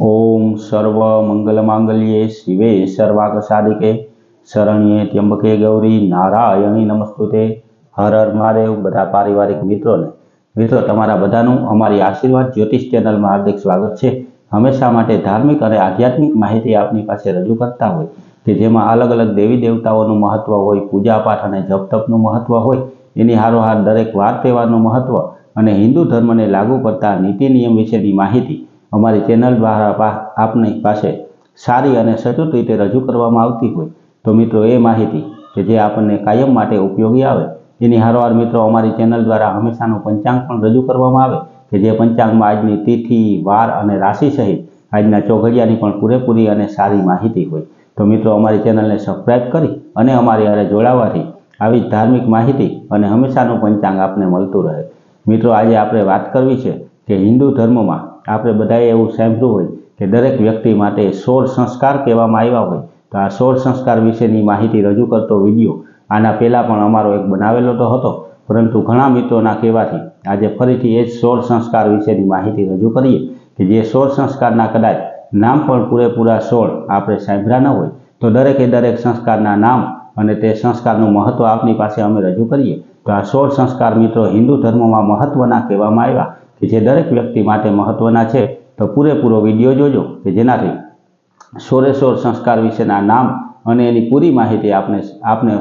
ઓમ સર્વ મંગલ માંગલ્યે શિવે સર્વાગ સાધિકે શરણ્યે ત્યંબકે ગૌરી નારાયણી નમસ્તુતે. હર હર મહાદેવ, બધા પારિવારિક મિત્રોને. મિત્રો, તમારા બધાનું અમારી આશીર્વાદ જ્યોતિષ ચેનલમાં હાર્દિક સ્વાગત છે. હંમેશા માટે ધાર્મિક અને આધ્યાત્મિક માહિતી આપની પાસે રજૂ કરતા હોય કે જેમાં અલગ અલગ દેવી દેવતાઓનું મહત્વ હોય પૂજાપાઠ અને જપ તપનું મહત્વ હોય, એની હારોહાર દરેક વાર તહેવારનું મહત્વ અને હિન્દુ ધર્મને લાગુ પડતા નીતિ નિયમ વિશેની માહિતી અમારી ચેનલ દ્વારા આપની પાસે સારી અને સચોટ રીતે રજૂ કરવામાં આવતી હોય તો મિત્રો એ માહિતી કે જે આપણને કાયમ માટે ઉપયોગી આવે, એની હારવાર મિત્રો અમારી ચેનલ દ્વારા હંમેશાનું પંચાંગ પણ રજૂ કરવામાં આવે કે જે પંચાંગમાં આજની તિથિ, વાર અને રાશિ સહિત આજના ચોઘડિયાની પણ પૂરેપૂરી અને સારી માહિતી હોય. તો મિત્રો અમારી ચેનલને સબસ્ક્રાઈબ કરી અને અમારી હારે જોડાવાથી આવી ધાર્મિક માહિતી અને હંમેશાનું પંચાંગ આપને મળતું રહે. મિત્રો આજે આપણે વાત કરવી છે કે હિન્દુ ધર્મમાં આપણે બધાએ એવું સાંભળ્યું હોય કે દરેક વ્યક્તિ માટે સોળ સંસ્કાર કહેવામાં આવ્યા હોય, તો આ સોળ સંસ્કાર વિશેની માહિતી રજૂ કરતો વીડિયો આના પહેલાં પણ અમારો એક બનાવેલો તો હતો. પરંતુ ઘણા મિત્રોના કહેવાથી આજે ફરીથી એ જ સોળ સંસ્કાર વિશેની માહિતી રજૂ કરીએ કે જે સોળ સંસ્કારના કદાચ નામ પણ પૂરેપૂરા સોળ આપણે સાંભળ્યા ન હોય, તો દરેકે દરેક સંસ્કારના નામ અને તે સંસ્કારનું મહત્ત્વ આપની પાસે અમે રજૂ કરીએ. તો આ સોળ સંસ્કાર મિત્રો હિન્દુ ધર્મમાં મહત્ત્વના કહેવામાં આવ્યા. કે જે દરેક વ્યક્તિ માટે મહત્વના છે, તો પૂરેપૂરો વીડિયો જોજો કે જેનાથી સોરેશોર સંસ્કાર વિશેના નામ અને એની પૂરી માહિતી આપને આપને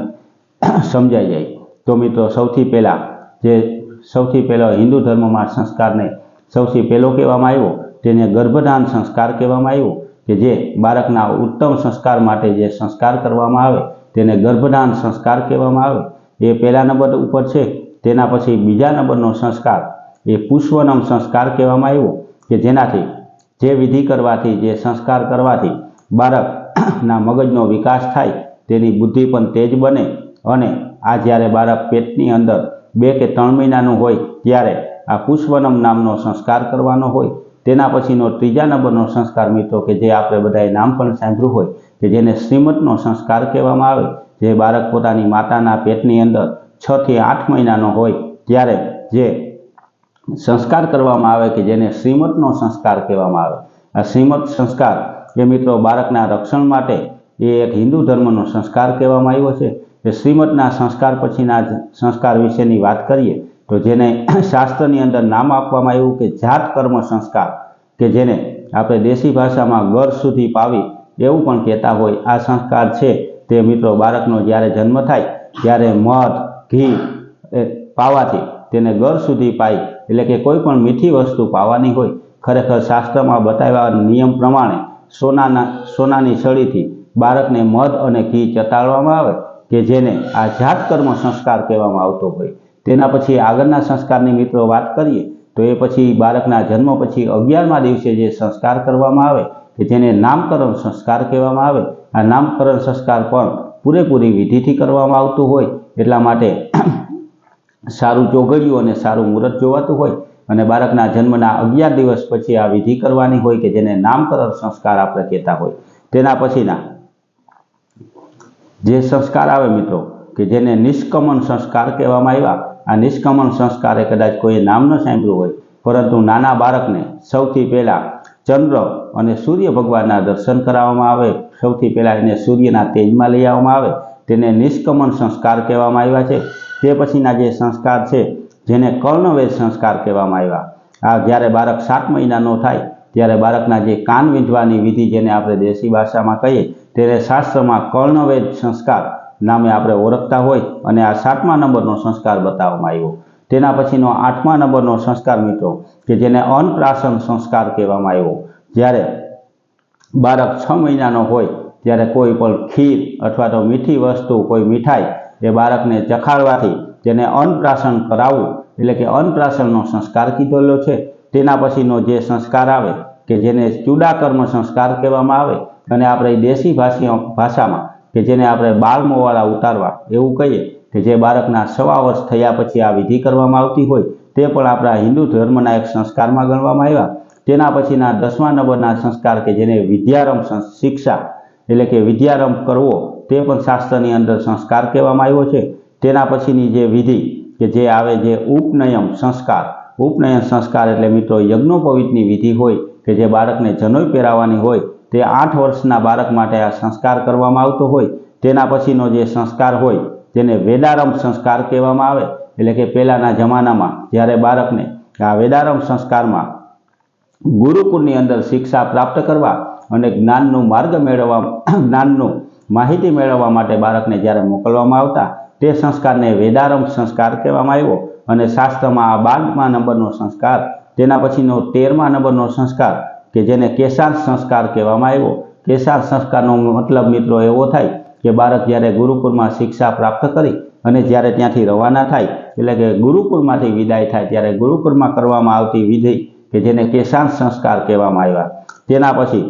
સમજાઈ જાય. તો મિત્રો, સૌથી પહેલાં જે સૌથી પહેલો હિન્દુ ધર્મમાં સંસ્કારને સૌથી પહેલો કહેવામાં આવ્યો, તેને ગર્ભદાન સંસ્કાર કહેવામાં આવ્યો, કે જે બાળકના ઉત્તમ સંસ્કાર માટે જે સંસ્કાર કરવામાં આવે, તેને ગર્ભદાન સંસ્કાર કહેવામાં આવે. એ પહેલા નંબર ઉપર છે, તેના પછી બીજા નંબરનો સંસ્કાર એ પુષ્પનમ સંસ્કાર કહેવામાં આવ્યો કે જેનાથી જે વિધિ કરવાથી, જે સંસ્કાર કરવાથી બાળકના મગજનો વિકાસ થાય, તેની બુદ્ધિ પણ તેજ બને અને આ જ્યારે બાળક પેટની અંદર બે કે ત્રણ મહિનાનું હોય ત્યારે આ પુષ્પનમ નામનો સંસ્કાર કરવાનો હોય. તેના પછીનો ત્રીજા નંબરનો સંસ્કાર મિત્રો કે જે આપણે બધાએ નામ પણ સાંભળ્યું હોય કે જેને શ્રીમતનો સંસ્કાર કહેવામાં આવે, જે બાળક પોતાની માતાના પેટની અંદર છથી આઠ મહિનાનો હોય, ત્યારે જે સંસ્કાર કરવામાં આવે કે જેને શ્રીમતનો સંસ્કાર કહેવામાં આવે. આ શ્રીમત સંસ્કાર એ મિત્રો બાળકના રક્ષણ માટે એ એક હિન્દુ ધર્મનો સંસ્કાર કહેવામાં આવ્યો છે. એ શ્રીમતના સંસ્કાર પછીના જ સંસ્કાર વિશેની વાત કરીએ, તો જેને શાસ્ત્રની અંદર નામ આપવામાં આવ્યું કે જાત કર્મ સંસ્કાર, કે જેને આપણે દેશી ભાષામાં ગર સુધી પાવી એવું પણ કહેતા હોય આ સંસ્કાર છે. તે મિત્રો બાળકનો જ્યારે જન્મ થાય, ત્યારે મધ, ઘી એ પાવાથી તેને ગર સુધી પાઈ એટલે કે કોઈ પણ મીઠી વસ્તુ પાવાની હોય, ખરેખર શાસ્ત્રમાં બતાવ્યા નિયમ પ્રમાણે સોનાના, સોનાની સળીથી બાળકને મધ અને ઘી ચતાડવામાં આવે કે જેને આ જાત કર્મ સંસ્કાર કહેવામાં આવતો હોય. તેના પછી આગળના સંસ્કારની મિત્રો વાત કરીએ, તો એ પછી બાળકના જન્મ પછી અગિયારમા દિવસે જે સંસ્કાર કરવામાં આવે, કે જેને નામકરણ સંસ્કાર કહેવામાં આવે, આ નામકરણ સંસ્કાર પણ પૂરેપૂરી વિધિથી કરવામાં આવતું હોય એટલા માટે સારું ચોઘડિયું અને સારું મુહૂર્ત જોવાતું હોય અને બાળકના જન્મના અગિયાર દિવસ પછી આ વિધિ કરવાની હોય કે જેને નામકરણ સંસ્કાર આપણે કહેતા હોય. તેના પછીના. જે સંસ્કાર આવે મિત્રો, કે જેને નિષ્કમન સંસ્કાર કહેવામાં આવ્યા, આ નિષ્કમન સંસ્કારે કદાચ કોઈ નામ ન સાંભળ્યું હોય, પરંતુ નાના બાળકને સૌથી પહેલાં ચંદ્ર અને સૂર્ય ભગવાનના દર્શન કરાવવામાં આવે, સૌથી પહેલાં એને સૂર્યના તેજમાં લઈ આવવામાં આવે, તેને નિષ્કમન સંસ્કાર કહેવામાં આવ્યા છે. તે પછીના જે સંસ્કાર છે, જેને કર્ણવેદ સંસ્કાર કહેવામાં આવ્યા. આ જ્યારે બાળક સાત મહિનાનો થાય, ત્યારે બાળકના જે કાન વીંધવાની વિધિ જેને આપણે દેશી ભાષામાં કહીએ ત્યારે શાસ્ત્રમાં કર્ણવેદ સંસ્કાર નામે આપણે ઓળખતા હોય અને આ સાતમા નંબરનો સંસ્કાર બતાવવામાં આવ્યો. તેના પછીનો આઠમા નંબરનો સંસ્કાર મિત્રો, કે જેને અન્નપ્રાશન સંસ્કાર કહેવામાં આવ્યો. જ્યારે બાળક છ મહિનાનો હોય, ત્યારે કોઈ પણ ખીર અથવા તો મીઠી વસ્તુ કોઈ મીઠાઈ એ બાળકને ચખાડવાથી તેને અન્નપ્રાશન કરાવવું, એટલે કે અન્નપ્રાશનનો સંસ્કાર કીધેલો છે, તેના પછીનો જે સંસ્કાર આવે, કે જેને ચુડાકર્મ સંસ્કાર કહેવામાં આવે, અને આપણે દેશી ભાષી ભાષામાં, કે જેને આપણે બાળ મોવાળા ઉતારવા એવું કહીએ, કે જે બાળકના સવા વર્ષ થયા પછી આ વિધિ કરવામાં આવતી હોય, તે પણ આપણા હિન્દુ ધર્મના એક સંસ્કારમાં ગણવામાં આવ્યા. તેના પછીના દસમા નંબરના સંસ્કાર કે જેને વિદ્યારંભ શિક્ષા, એટલે કે વિદ્યારંભ કરવો તે પણ શાસ્ત્રની અંદર સંસ્કાર કહેવામાં આવ્યો છે. તેના પછીની જે વિધિ કે જે આવે જે ઉપનયમ સંસ્કાર, ઉપનયન સંસ્કાર એટલે મિત્રો યજ્ઞોપવિતની વિધિ હોય કે જે બાળકને જનોઈ પહેરાવવાની હોય, તે આઠ વર્ષના બાળક માટે આ સંસ્કાર કરવામાં આવતો હોય. તેના પછીનો જે સંસ્કાર હોય તેને વેદારંભ સંસ્કાર કહેવામાં આવે. એટલે કે પહેલાંના જમાનામાં જ્યારે બાળકને આ વેદારંભ સંસ્કારમાં ગુરુકુળની અંદર શિક્ષા પ્રાપ્ત કરવા અને જ્ઞાનનું માર્ગ મેળવવા, જ્ઞાનનું માહિતી મેળવવા માટે બાળકને જ્યારે મોકલવામાં આવતા, તે સંસ્કારને વેદારંભ સંસ્કાર કહેવામાં આવ્યો અને શાસ્ત્રમાં આ બારમા નંબરનો સંસ્કાર, તેના પછીનો તેરમા નંબરનો સંસ્કાર કે જેને કેશાર સંસ્કાર કહેવામાં આવ્યો. કેશાર સંસ્કારનો મતલબ મિત્રો એવો થાય કે બાળક જ્યારે ગુરુકુળમાં શિક્ષા પ્રાપ્ત કરી અને જ્યારે ત્યાંથી રવાના થાય, એટલે કે ગુરુકુળમાંથી વિદાય થાય ત્યારે ગુરુકુળમાં કરવામાં આવતી વિધિ કે જેને કેશાંત સંસ્કાર કહેવામાં આવ્યા. તેના પછી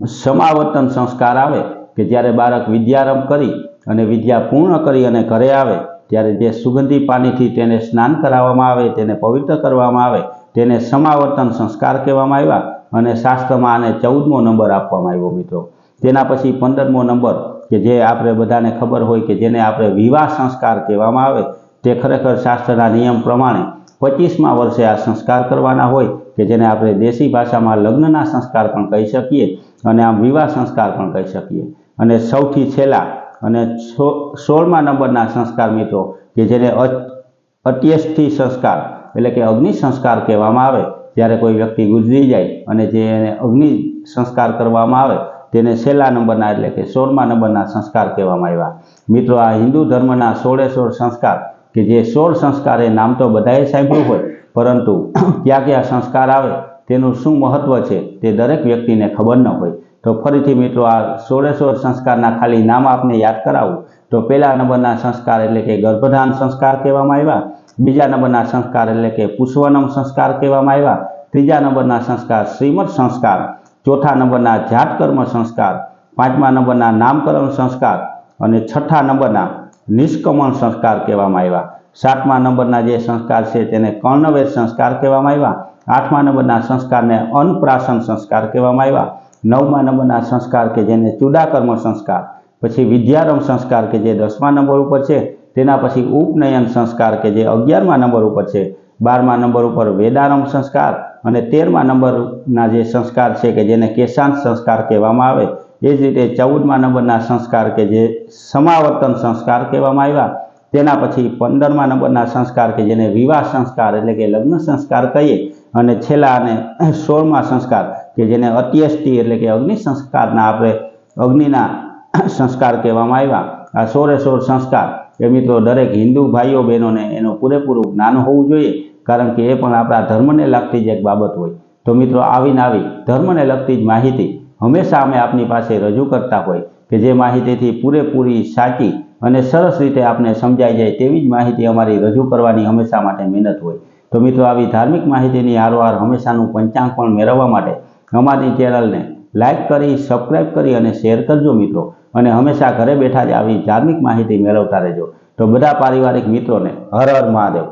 સમાવર્તન સંસ્કાર આવે કે જ્યારે બાળક વિદ્યારંભ કરી અને વિદ્યા પૂર્ણ કરી અને ઘરે આવે, ત્યારે જે સુગંધી પાણીથી તેને સ્નાન કરાવવામાં આવે, તેને પવિત્ર કરવામાં આવે, તેને સમાવર્તન સંસ્કાર કહેવામાં આવ્યા અને શાસ્ત્રમાં આને ચૌદમો નંબર આપવામાં આવ્યો મિત્રો. તેના પછી પંદરમો નંબર, કે જે આપણે બધાને ખબર હોય કે જેને આપણે વિવાહ સંસ્કાર કહેવામાં આવે, તે ખરેખર શાસ્ત્રના નિયમ પ્રમાણે પચીસમા વર્ષે આ સંસ્કાર કરવાના હોય, કે જેને આપણે દેશી ભાષામાં લગ્નના સંસ્કાર પણ કહી શકીએ અને આમ વિવાહ સંસ્કાર પણ કહી શકીએ. અને સૌથી છેલ્લા અને સોળમા નંબરના સંસ્કાર મિત્રો, કે જેને અત્યસ્થિ સંસ્કાર એટલે કે અગ્નિ સંસ્કાર કહેવામાં આવે, જ્યારે કોઈ વ્યક્તિ ગુજરી જાય અને જે એને અગ્નિ સંસ્કાર કરવામાં આવે, તેને છેલ્લા નંબરના એટલે કે સોળમા નંબરના સંસ્કાર કહેવામાં આવ્યા. મિત્રો, આ હિન્દુ ધર્મના સોળે સોળ સંસ્કાર, કે જે સોળ સંસ્કાર એ નામ તો બધાએ સાંભળ્યું હોય, પરંતુ ક્યાં ક્યાં સંસ્કાર આવે, તેનું શું મહત્વ છે, તે દરેક વ્યક્તિને ખબર ન હોય. તો ફરીથી મિત્રો આ સોળે સંસ્કારના ખાલી નામ આપને યાદ કરાવું. તો પહેલા નંબરના સંસ્કાર એટલે કે ગર્ભધાન સંસ્કાર કહેવામાં આવ્યા. બીજા નંબરના સંસ્કાર એટલે કે પુષ્પનમ સંસ્કાર કહેવામાં આવ્યા. ત્રીજા નંબરના સંસ્કાર શ્રીમદ સંસ્કાર. ચોથા નંબરના જાતકર્મ સંસ્કાર. પાંચમા નંબરના નામકરણ સંસ્કાર. અને છઠ્ઠા નંબરના નિષ્કમણ સંસ્કાર કહેવામાં આવ્યા. સાતમા નંબરના જે સંસ્કાર છે તેને કર્ણવેદ સંસ્કાર કહેવામાં આવ્યા. આઠમા નંબરના સંસ્કારને અન્નપ્રાશન સંસ્કાર કહેવામાં આવ્યા. નવમા નંબરના સંસ્કાર કે જેને ચૂડાકર્મ સંસ્કાર, પછી વિદ્યારંભ સંસ્કાર કે જે દસમા નંબર ઉપર છે, તેના પછી ઉપનયન સંસ્કાર કે જે અગિયારમા નંબર ઉપર છે, બારમા નંબર ઉપર વેદારંભ સંસ્કાર અને તેરમા નંબરના જે સંસ્કાર છે કે જેને કેશાંત સંસ્કાર કહેવામાં આવે, એ જ રીતે ચૌદમા નંબરના સંસ્કાર કે જે સમાવર્તન સંસ્કાર કહેવામાં આવ્યા, તેના પછી પંદરમા નંબરના સંસ્કાર કે જેને વિવાહ સંસ્કાર એટલે કે લગ્ન સંસ્કાર કહીએ, અને છેલ્લા અને સોળમા સંસ્કાર કે જેને અત્યષ્ટિ એટલે કે અગ્નિ સંસ્કારના આપણે અગ્નિના સંસ્કાર કહેવામાં આવ્યા. આ સોરે સોર સંસ્કાર. એ મિત્રો દરેક હિન્દુ ભાઈઓ બહેનોને એનું પૂરેપૂરું જ્ઞાન હોવું જોઈએ, કારણ કે એ પણ આપણા ધર્મને લગતી જ એક બાબત હોય. તો મિત્રો આવીને આવી ધર્મને લગતી જ માહિતી હંમેશા અમે આપની પાસે રજૂ કરતા હોય કે જે માહિતીથી પૂરેપૂરી સાચી અને સરસ રીતે આપને સમજાઈ જાય તેવી જ માહિતી અમારી રજૂ કરવાની હંમેશા માટે મહેનત હોય. તો મિત્રો આવી ધાર્મિક માહિતીની હારવાર હંમેશાનું પંચાંગ પણ મેળવવા માટે અમારી ચેનલને લાઈક કરી સબસ્ક્રાઈબ કરી અને શેર કરજો મિત્રો. અને હંમેશા ઘરે બેઠા જ આવી ધાર્મિક માહિતી મેળવતા રહેજો. તો બધા પારિવારિક મિત્રોને હર હર મહાદેવ.